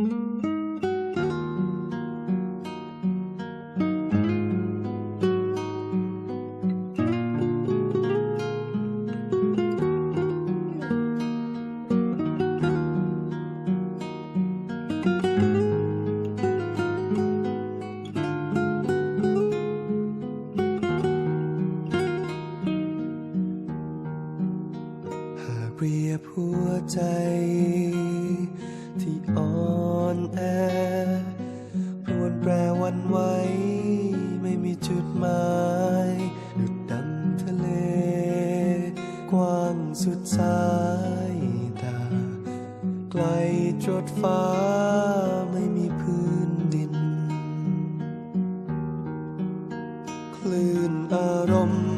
หากเปรียบหัวใจ สุดสายตา ไกลจดฟ้าไม่มีพื้นดิน คลื่นอารมณ์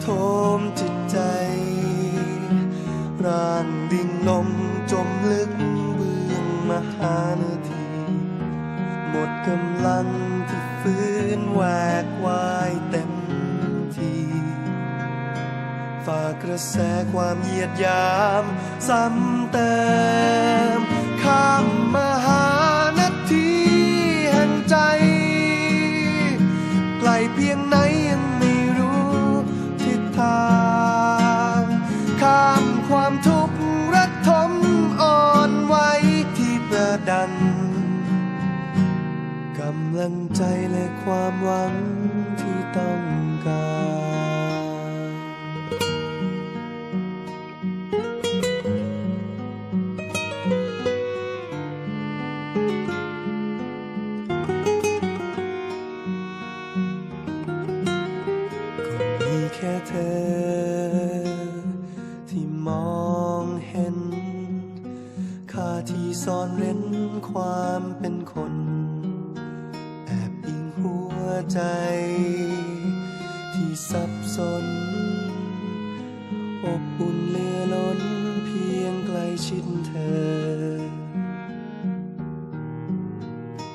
โทมจิตใจ ร่างดิ่งลมจมลึกเบื้องมหานาที หมดกำลังที่ฟื้นแหวกวาย กระแสความเหยียดยามซ้ำเติมข้ามมหานาทีแห่งใจ ไกลเพียงไหนยังไม่รู้ทิศทางข้ามความทุกข์ระทมอ่อนไหวที่ประดังกำลังใจและความหวังที่ต้องการ มองเห็น ค่าที่ซ่อนเร้นความเป็นคน แอบอิงหัวใจ ที่สับสน อบอุ่นเลือล้นเพียงใกล้ชิดเธอ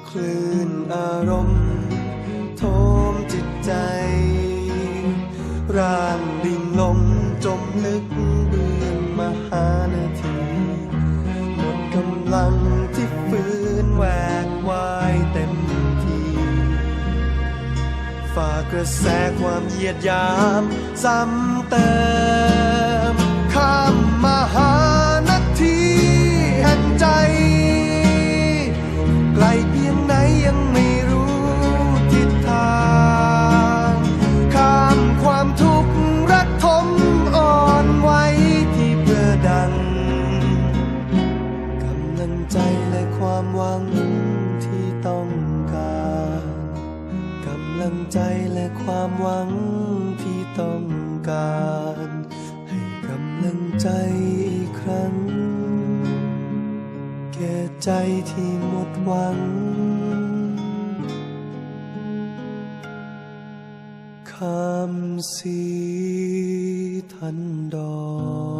คลื่นอารมณ์ โทมจิตใจ ร่าง มจมลึกเบื้องมหานาที หมดกำลังที่ฟื้นแหวกวายเต็มทีฝากกระแสความเหยียดยามซ้ำเติม ข้ามมหานาทีแห่งใจ ไกลเพียงไหนยังไม่ ที่ต้องการกำลังใจและความหวังที่ต้องการ ให้กำลังใจอีกครั้ง แก่ใจที่หมดหวัง คำสีทันดอน